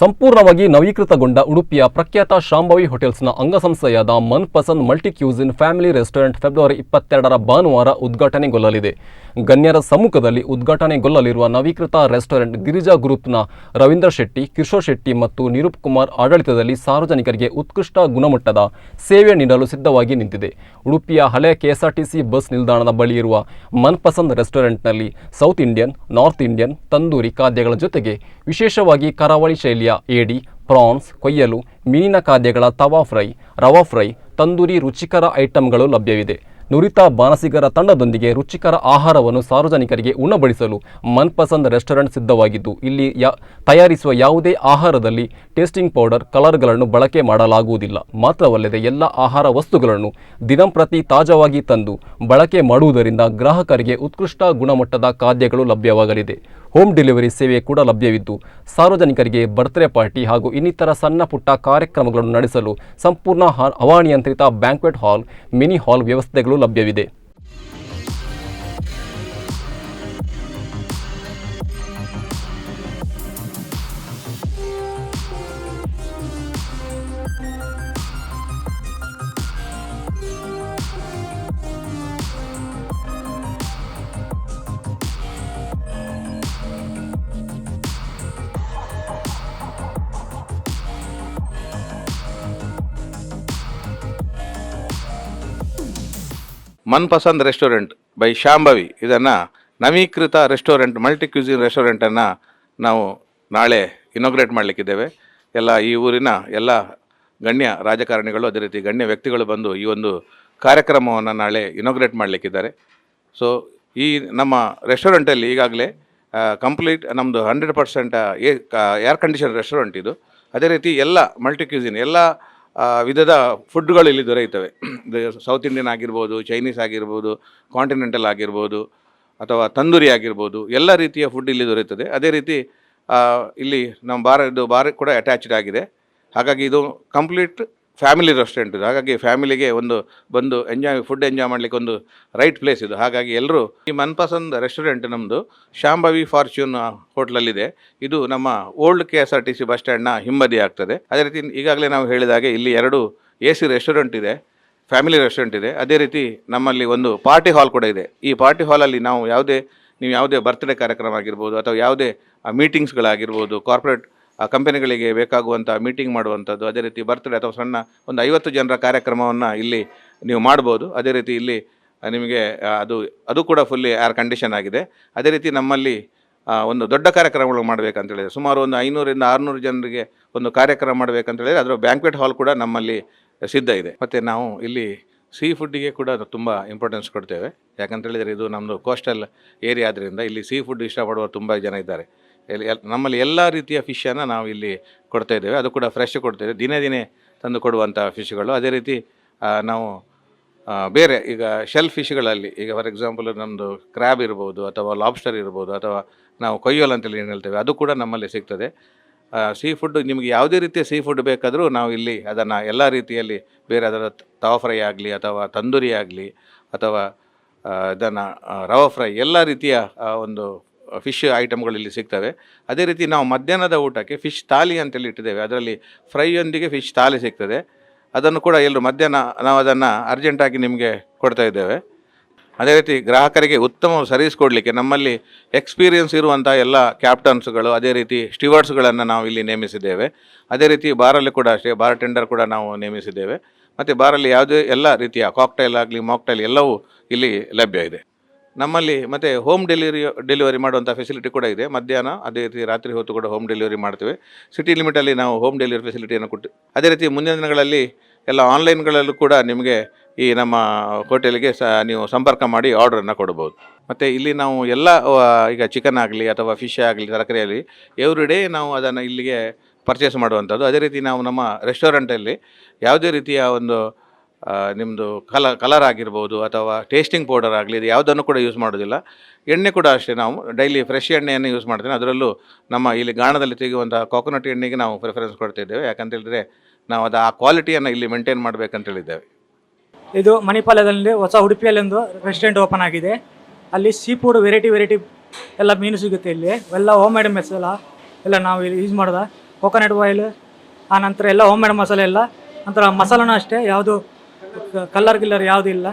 ಸಂಪೂರ್ಣವಾಗಿ ನವೀಕೃತಗೊಂಡ ಉಡುಪಿಯ ಪ್ರಖ್ಯಾತ ಶಾಂಭವಿ ಹೋಟೆಲ್ಸ್ನ ಅಂಗಸಂಸ್ಥೆಯಾದ Manpasand multi cuisine family restaurant February ಇಪ್ಪತ್ತೆರಡರ ಭಾನುವಾರ ಉದ್ಘಾಟನೆಗೊಳ್ಳಲಿದೆ. ಗಣ್ಯರ ಸಮ್ಮುಖದಲ್ಲಿ ಉದ್ಘಾಟನೆಗೊಳ್ಳಲಿರುವ ನವೀಕೃತ ರೆಸ್ಟೋರೆಂಟ್ ಗಿರಿಜಾ ಗ್ರೂಪ್ನ ರವೀಂದ್ರ ಶೆಟ್ಟಿ, ಕಿಶೋರ್ ಶೆಟ್ಟಿ ಮತ್ತು ನಿರೂಪ್ ಕುಮಾರ್ ಆಡಳಿತದಲ್ಲಿ ಸಾರ್ವಜನಿಕರಿಗೆ ಉತ್ಕೃಷ್ಟ ಗುಣಮಟ್ಟದ ಸೇವೆ ನೀಡಲು ಸಿದ್ಧವಾಗಿ ನಿಂತಿದೆ. ಉಡುಪಿಯ ಹಳೆ ಕೆಎಸ್ಆರ್ಟಿಸಿ ಬಸ್ ನಿಲ್ದಾಣದ ಬಳಿ ಇರುವ ಮನ್ಪಸಂದ್ ರೆಸ್ಟೋರೆಂಟ್ನಲ್ಲಿ South Indian, North Indian, tandoori ಖಾದ್ಯಗಳ ಜೊತೆಗೆ ವಿಶೇಷವಾಗಿ ಕರಾವಳಿ ಶೈಲಿಯ ಏಡಿ, ಪ್ರಾನ್ಸ್, ಕೊಯ್ಯಲು, ಮೀನಿನ ಖಾದ್ಯಗಳ ತವಾ ಫ್ರೈ, ರವಾ ಫ್ರೈ, ತಂದೂರಿ ರುಚಿಕರ ಐಟಂಗಳು ಲಭ್ಯವಿದೆ. ನುರಿತ ಬಾನಸಿಗರ ತಂಡದೊಂದಿಗೆ ರುಚಿಕರ ಆಹಾರವನ್ನು ಸಾರ್ವಜನಿಕರಿಗೆ ಉಣಬಡಿಸಲು ಮನ್ಪಸಂದ್ ರೆಸ್ಟೋರೆಂಟ್ ಸಿದ್ಧವಾಗಿದ್ದು, ಇಲ್ಲಿ ಯಾ, ತಯಾರಿಸುವ ಯಾವುದೇ ಆಹಾರದಲ್ಲಿ ಟೇಸ್ಟಿಂಗ್ ಪೌಡರ್ ಕಲರ್ಗಳನ್ನು ಬಳಕೆ ಮಾಡಲಾಗುವುದಿಲ್ಲ. ಮಾತ್ರವಲ್ಲದೆ ಎಲ್ಲ ಆಹಾರ ವಸ್ತುಗಳನ್ನು ದಿನಂಪ್ರತಿ ತಾಜಾವಾಗಿ ತಂದು ಬಳಕೆ ಮಾಡುವುದರಿಂದ ಗ್ರಾಹಕರಿಗೆ ಉತ್ಕೃಷ್ಟ ಗುಣಮಟ್ಟದ ಖಾದ್ಯಗಳು ಲಭ್ಯವಾಗಲಿದೆ. ಹೋಮ್ ಡೆಲಿವರಿ ಸೇವೆ ಕೂಡ ಲಭ್ಯವಿದ್ದು, ಸಾರ್ವಜನಿಕರಿಗೆ ಬರ್ತ್ಡೇ ಪಾರ್ಟಿ ಹಾಗೂ ಇನ್ನಿತರ ಸಣ್ಣ ಪುಟ್ಟ ಕಾರ್ಯಕ್ರಮಗಳನ್ನು ನಡೆಸಲು ಸಂಪೂರ್ಣ ಹವಾನಿಯಂತ್ರಿತ ಬ್ಯಾಂಕ್ವೆಟ್ ಹಾಲ್, ಮಿನಿ ಹಾಲ್ ವ್ಯವಸ್ಥೆಗಳು ಲಭ್ಯವಿದೆ. ಮನ್ ಪಸಂದ್ ರೆಸ್ಟೋರೆಂಟ್ ಬೈ ಶಾಂಭವಿ. ಇದನ್ನು ನವೀಕೃತ ರೆಸ್ಟೋರೆಂಟ್, ಮಲ್ಟಿ ಕ್ಯೂಸಿನ್ ರೆಸ್ಟೋರೆಂಟನ್ನು ನಾವು ನಾಳೆ ಇನಾಗ್ರೇಟ್ ಮಾಡಲಿಕ್ಕಿದ್ದೇವೆ. ಎಲ್ಲ ಈ ಊರಿನ ಎಲ್ಲ ಗಣ್ಯ ರಾಜಕಾರಣಿಗಳು, ಅದೇ ರೀತಿ ಗಣ್ಯ ವ್ಯಕ್ತಿಗಳು ಬಂದು ಈ ಒಂದು ಕಾರ್ಯಕ್ರಮವನ್ನು ನಾಳೆ ಇನಾಗ್ರೇಟ್ ಮಾಡಲಿಕ್ಕಿದ್ದಾರೆ. ಸೊ ಈ ನಮ್ಮ ರೆಸ್ಟೋರೆಂಟಲ್ಲಿ ಈಗಾಗಲೇ ಕಂಪ್ಲೀಟ್ ನಮ್ಮದು hundred percent air condition restaurant ಇದು. ಅದೇ ರೀತಿ ಎಲ್ಲ ಮಲ್ಟಿ ಕ್ಯೂಸಿನ್ ಎಲ್ಲ ವಿಧದ ಫುಡ್ಗಳು ಇಲ್ಲಿ ದೊರೆಯುತ್ತವೆ. ಸೌತ್ ಇಂಡಿಯನ್ ಆಗಿರ್ಬೋದು ಚೈನೀಸ್ ಆಗಿರ್ಬೋದು ಕಾಂಟಿನೆಂಟಲ್ ಆಗಿರ್ಬೋದು, ಅಥವಾ ತಂದೂರಿ ಆಗಿರ್ಬೋದು, ಎಲ್ಲ ರೀತಿಯ ಫುಡ್ ಇಲ್ಲಿ ದೊರೆಯುತ್ತದೆ. ಅದೇ ರೀತಿ ಇಲ್ಲಿ ನಮ್ಮ ಬಾರ್ ಇದು ಕೂಡ ಅಟ್ಯಾಚ್ಡ್ ಆಗಿದೆ. ಹಾಗಾಗಿ ಇದು ಕಂಪ್ಲೀಟ್ ಫ್ಯಾಮಿಲಿ ರೆಸ್ಟೋರೆಂಟ್ ಇದು. ಹಾಗಾಗಿ ಫ್ಯಾಮಿಲಿಗೆ ಒಂದು ಬಂದು ಎಂಜಾಯ್ ಫುಡ್ ಎಂಜಾಯ್ ಮಾಡಲಿಕ್ಕೆ ಒಂದು ರೈಟ್ ಪ್ಲೇಸ್ ಇದು. ಹಾಗಾಗಿ ಎಲ್ಲರೂ ಈ ಮನ್ಪಸಂದ್ ರೆಸ್ಟೋರೆಂಟ್ ನಮ್ಮದು ಶಾಂಭವಿ ಫಾರ್ಚ್ಯೂನ್ ಹೋಟ್ಲಲ್ಲಿದೆ. ಇದು ನಮ್ಮ old K S R T C bus ಸ್ಟ್ಯಾಂಡ್ನ ಹಿಂಬದಿ ಆಗ್ತದೆ. ಅದೇ ರೀತಿ ಈಗಾಗಲೇ ನಾವು ಹೇಳಿದ ಹಾಗೆ ಇಲ್ಲಿ ಎರಡು ಎ ಸಿ ರೆಸ್ಟೋರೆಂಟ್ ಇದೆ, ಫ್ಯಾಮಿಲಿ ರೆಸ್ಟೋರೆಂಟ್ ಇದೆ. ಅದೇ ರೀತಿ ನಮ್ಮಲ್ಲಿ ಒಂದು ಪಾರ್ಟಿ ಹಾಲ್ ಕೂಡ ಇದೆ. ಈ ಪಾರ್ಟಿ ಹಾಲಲ್ಲಿ ನಾವು ಯಾವುದೇ, ನೀವು ಯಾವುದೇ ಬರ್ತ್ಡೇ ಕಾರ್ಯಕ್ರಮ ಆಗಿರ್ಬೋದು ಅಥವಾ ಯಾವುದೇ ಮೀಟಿಂಗ್ಸ್ಗಳಾಗಿರ್ಬೋದು ಕಾರ್ಪೊರೇಟ್ ಕಂಪನಿಗಳಿಗೆ ಬೇಕಾಗುವಂಥ ಮೀಟಿಂಗ್ ಮಾಡುವಂಥದ್ದು, ಅದೇ ರೀತಿ ಬರ್ತ್ಡೇ ಅಥವಾ ಸಣ್ಣ ಒಂದು ಐವತ್ತು ಜನರ ಕಾರ್ಯಕ್ರಮವನ್ನು ಇಲ್ಲಿ ನೀವು ಮಾಡ್ಬೋದು. ಅದೇ ರೀತಿ ಇಲ್ಲಿ ನಿಮಗೆ ಅದು ಅದು ಕೂಡ ಫುಲ್ಲಿ ಏರ್ ಕಂಡೀಷನ್ ಆಗಿದೆ. ಅದೇ ರೀತಿ ನಮ್ಮಲ್ಲಿ ಒಂದು ದೊಡ್ಡ ಕಾರ್ಯಕ್ರಮಗಳು ಮಾಡಬೇಕಂತ ಹೇಳಿದ್ರೆ ಸುಮಾರು ಒಂದು ಐನೂರಿಂದ ಆರುನೂರು ಜನರಿಗೆ ಒಂದು ಕಾರ್ಯಕ್ರಮ ಮಾಡಬೇಕಂತ ಹೇಳಿದ್ರೆ ಅದರ ಬ್ಯಾಂಕ್ವೆಟ್ ಹಾಲ್ ಕೂಡ ನಮ್ಮಲ್ಲಿ ಸಿದ್ಧ ಇದೆ. ಮತ್ತು ನಾವು ಇಲ್ಲಿ ಸೀ ಫುಡ್ಡಿಗೆ ಕೂಡ ತುಂಬ ಇಂಪಾರ್ಟೆನ್ಸ್ ಕೊಡ್ತೇವೆ. ಯಾಕಂತೇಳಿದರೆ ಇದು ನಮ್ಮದು ಕೋಸ್ಟಲ್ ಏರಿಯಾ ಆದ್ದರಿಂದ ಇಲ್ಲಿ ಸೀ ಫುಡ್ ಇಷ್ಟಪಡುವ ತುಂಬ ಜನ ಇದ್ದಾರೆ. ನಮ್ಮಲ್ಲಿ ಎಲ್ಲ ರೀತಿಯ ಫಿಶನ್ನು ನಾವು ಇಲ್ಲಿ ಕೊಡ್ತಾ ಇದ್ದೇವೆ. ಅದು ಕೂಡ ಫ್ರೆಶ್ ಕೊಡ್ತೇವೆ. ದಿನೇ ದಿನೇ ತಂದು ಕೊಡುವಂಥ ಫಿಶ್ಗಳು ಅದೇ ರೀತಿ ನಾವು ಬೇರೆ ಈಗ ಶೆಲ್ ಫಿಶ್ಗಳಲ್ಲಿ ಈಗ ಫಾರ್ ಎಕ್ಸಾಂಪಲ್ ನಮ್ಮದು ಕ್ರ್ಯಾಬ್ ಇರ್ಬೋದು ಅಥವಾ ಲಾಬ್ಸ್ಟರ್ ಇರ್ಬೋದು ಅಥವಾ ನಾವು ಕೊಯ್ಯೋಲ್ ಅಂತೇಳಿ ಏನು ಹೇಳ್ತೇವೆ, ಅದು ಕೂಡ ನಮ್ಮಲ್ಲಿ ಸಿಗ್ತದೆ. ಸೀ ಫುಡ್ ನಿಮಗೆ ಯಾವುದೇ ರೀತಿಯ ಸೀ ಫುಡ್ ಬೇಕಾದರೂ ನಾವು ಇಲ್ಲಿ ಅದನ್ನು ಎಲ್ಲ ರೀತಿಯಲ್ಲಿ ಬೇರೆ ಅದರ ತವಾ ಫ್ರೈ ಆಗಲಿ ಅಥವಾ ತಂದೂರಿ ಆಗಲಿ ಅಥವಾ ಇದನ್ನು ರವ ಫ್ರೈ ಎಲ್ಲ ರೀತಿಯ ಒಂದು ಫಿಶ್ ಐಟಮ್ಗಳಲ್ಲಿ ಸಿಗ್ತವೆ. ಅದೇ ರೀತಿ ನಾವು ಮಧ್ಯಾಹ್ನದ ಊಟಕ್ಕೆ ಫಿಶ್ ತಾಲಿ ಅಂತೇಳಿ ಇಟ್ಟಿದ್ದೇವೆ. ಅದರಲ್ಲಿ ಫ್ರೈಯೊಂದಿಗೆ ಫಿಶ್ ತಾಲಿ ಸಿಗ್ತದೆ. ಅದನ್ನು ಕೂಡ ಎಲ್ಲರೂ ಮಧ್ಯಾಹ್ನ ನಾವು ಅದನ್ನು ಅರ್ಜೆಂಟಾಗಿ ನಿಮಗೆ ಕೊಡ್ತಾ ಇದ್ದೇವೆ. ಅದೇ ರೀತಿ ಗ್ರಾಹಕರಿಗೆ ಉತ್ತಮ ಸರ್ವಿಸ್ ಕೊಡಲಿಕ್ಕೆ ನಮ್ಮಲ್ಲಿ ಎಕ್ಸ್ಪೀರಿಯನ್ಸ್ ಇರುವಂಥ ಎಲ್ಲ ಕ್ಯಾಪ್ಟನ್ಸ್ಗಳು ಅದೇ ರೀತಿ ಸ್ಟಿವರ್ಡ್ಸ್ಗಳನ್ನು ನಾವು ಇಲ್ಲಿ ನೇಮಿಸಿದ್ದೇವೆ. ಅದೇ ರೀತಿ ಬಾರಲ್ಲಿ ಕೂಡ ಅಷ್ಟೇ ಬಾರ್ ಟೆಂಡರ್ ಕೂಡ ನಾವು ನೇಮಿಸಿದ್ದೇವೆ. ಮತ್ತು ಬಾರಲ್ಲಿ ಯಾವುದೇ ಎಲ್ಲ ರೀತಿಯ ಕಾಕ್ಟೈಲ್ ಆಗಲಿ ಮಾಕ್ಟೈಲ್ ಎಲ್ಲವೂ ಇಲ್ಲಿ ಲಭ್ಯ ಇದೆ. ನಮ್ಮಲ್ಲಿ ಮತ್ತೆ ಹೋಮ್ ಡೆಲಿವರಿ ಡೆಲಿವರಿ ಮಾಡುವಂಥ ಫೆಸಿಲಿಟಿ ಕೂಡ ಇದೆ. ಮಧ್ಯಾಹ್ನ, ಅದೇ ರೀತಿ ರಾತ್ರಿ ಹೊತ್ತು ಕೂಡ ಹೋಮ್ ಡೆಲಿವರಿ ಮಾಡ್ತೇವೆ. ಸಿಟಿ ಲಿಮಿಟಲ್ಲಿ ನಾವು ಹೋಮ್ ಡೆಲಿವರಿ ಫೆಸಿಲಿಟಿಯನ್ನು ಕೊಟ್ಟು, ಅದೇ ರೀತಿ ಮುಂದಿನ ದಿನಗಳಲ್ಲಿ ಎಲ್ಲ ಆನ್ಲೈನ್ಗಳಲ್ಲೂ ಕೂಡ ನಿಮಗೆ ಈ ನಮ್ಮ ಹೋಟೆಲ್ಗೆ ಸಹ ನೀವು ಸಂಪರ್ಕ ಮಾಡಿ ಆರ್ಡ್ರನ್ನು ಕೊಡ್ಬೋದು ಮತ್ತು ಇಲ್ಲಿ ನಾವು ಎಲ್ಲ ಈಗ ಚಿಕನ್ ಆಗಲಿ ಅಥವಾ ಫಿಶ್ ಆಗಲಿ ತರಕಾರಿಯಲ್ಲಿ ಎವ್ರಿ ಡೇ ನಾವು ಅದನ್ನು ಇಲ್ಲಿಗೆ ಪರ್ಚೇಸ್ ಮಾಡುವಂಥದ್ದು. ಅದೇ ರೀತಿ ನಾವು ನಮ್ಮ ರೆಸ್ಟೋರೆಂಟಲ್ಲಿ ಯಾವುದೇ ರೀತಿಯ ಒಂದು ನಿಮ್ಮದು ಕಲ ಕಲರ್ ಆಗಿರ್ಬೋದು ಅಥವಾ ಟೇಸ್ಟಿಂಗ್ ಪೌಡರ್ ಆಗಲಿ, ಇದು ಯಾವುದನ್ನು ಕೂಡ ಯೂಸ್ ಮಾಡೋದಿಲ್ಲ. ಎಣ್ಣೆ ಕೂಡ ಅಷ್ಟೇ ನಾವು ಡೈಲಿ ಫ್ರೆಶ್ ಎಣ್ಣೆಯನ್ನು ಯೂಸ್ ಮಾಡ್ತೇನೆ ಅದರಲ್ಲೂ ನಮ್ಮ ಇಲ್ಲಿ ಗಾಣದಲ್ಲಿ ತೆಗೆಯುವಂಥ ಕೋಕೋನಟ್ ಎಣ್ಣೆಗೆ ನಾವು ಪ್ರಿಫರೆನ್ಸ್ ಕೊಡ್ತಿದ್ದೇವೆ ಯಾಕಂತ ಹೇಳಿದ್ರೆ ನಾವು ಅದು ಆ ಕ್ವಾಲಿಟಿಯನ್ನು ಇಲ್ಲಿ ಮೇಂಟೈನ್ ಮಾಡಬೇಕಂತ ಹೇಳಿದ್ದೇವೆ. ಇದು ಮಣಿಪಾಲದಲ್ಲಿ ಹೊಸ ಉಡುಪಿಯಲ್ಲಿ ಒಂದು ರೆಸ್ಟೋರೆಂಟ್ ಓಪನ್ ಆಗಿದೆ. ಅಲ್ಲಿ ಸೀ ಫುಡ್ ವೆರೈಟಿ ವೆರೈಟಿ ಎಲ್ಲ ಮೀನು ಸಿಗುತ್ತೆ ಇಲ್ಲಿ. ಎಲ್ಲ ಹೋಮ್ ಮೇಡ್ ಮಸಾಲ ಎಲ್ಲ ಎಲ್ಲ ನಾವು ಇಲ್ಲಿ ಯೂಸ್ ಮಾಡೋದ. ಕೋಕೋನಟ್ ಆಯಿಲ್ ಆ ನಂತರ ಎಲ್ಲ ಹೋಮ್ ಮೇಡ್ ಮಸಾಲೆ ಎಲ್ಲ. ನಂತರ ಮಸಾಲನೂ ಅಷ್ಟೇ. ಯಾವುದು ಕಲ್ಲರ್ ಗಿಲ್ಲರ್ ಯಾವುದೂ ಇಲ್ಲ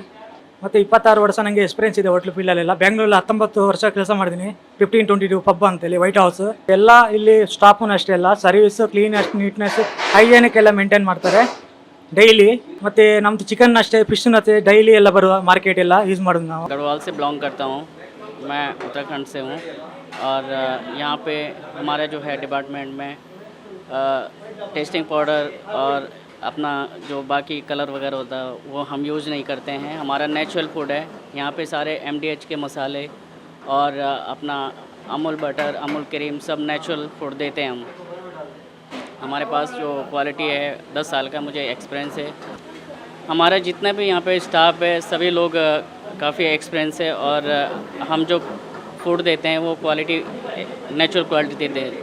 ಮತ್ತು ಇಪ್ಪತ್ತಾರು ವರ್ಷ ನನಗೆ ಎಕ್ಸ್ಪೀರಿಯನ್ಸ್ ಇದೆ ಹೋಟ್ಲು ಫೀಲ್ಡಲ್ಲೆಲ್ಲ ಬೆಂಗಳೂರಲ್ಲಿ ಹತ್ತೊಂಬತ್ತು ವರ್ಷ ಕೆಲಸ ಮಾಡಿದ್ದೀನಿ ಫಿಫ್ಟೀನ್ ಟ್ವೆಂಟಿ ಟು ಪಬ್ ಅಂತೇಳಿ ವೈಟ್ ಹೌಸ್ ಎಲ್ಲ ಇಲ್ಲಿ ಸ್ಟಾಫ್ನು ಅಷ್ಟೇ ಎಲ್ಲ ಸರ್ವಿಸು ಕ್ಲೀನೆಸ್ ನೀಟ್ನೆಸ್ ಹೈಜೆನಿಕ್ ಎಲ್ಲ ಮೇಂಟೈನ್ ಮಾಡ್ತಾರೆ ಡೈಲಿ ಮತ್ತು ನಮ್ಮದು ಚಿಕನ್ ಅಷ್ಟೇ ಫಿಶ್ನು ಅಷ್ಟೇ ಡೈಲಿ ಎಲ್ಲ ಬರುವ ಮಾರ್ಕೆಟ್ ಎಲ್ಲ ಯೂಸ್ ಮಾಡೋದು ನಾವು गढ़वाल से बिलोंग करता हूँ मैं उत्तराखंड से हूँ और अ, यहाँ पे हमारे जो है डिपार्टमेंट में अ, टेस्टिंग पाउडर और अपना जो बाकी कलर वगैरह होता है, वो हम यूज़ नहीं करते हैं। हमारा नेचुरल फ़ूड है। यहाँ पे सारे एमडीएच के मसाले और अपना अमूल बटर अमूल क्रीम सब नेचुरल फ़ूड देते हैं हम। हमारे पास जो क्वालिटी है, दस साल का मुझे एक्सपीरियंस है। हमारा जितने भी यहाँ पे स्टाफ है, सभी लोग काफ़ी एक्सपीरियंस है और हम जो फ़ूड देते हैं, वो क्वालिटी नेचुरल क्वालिटी देते हैं।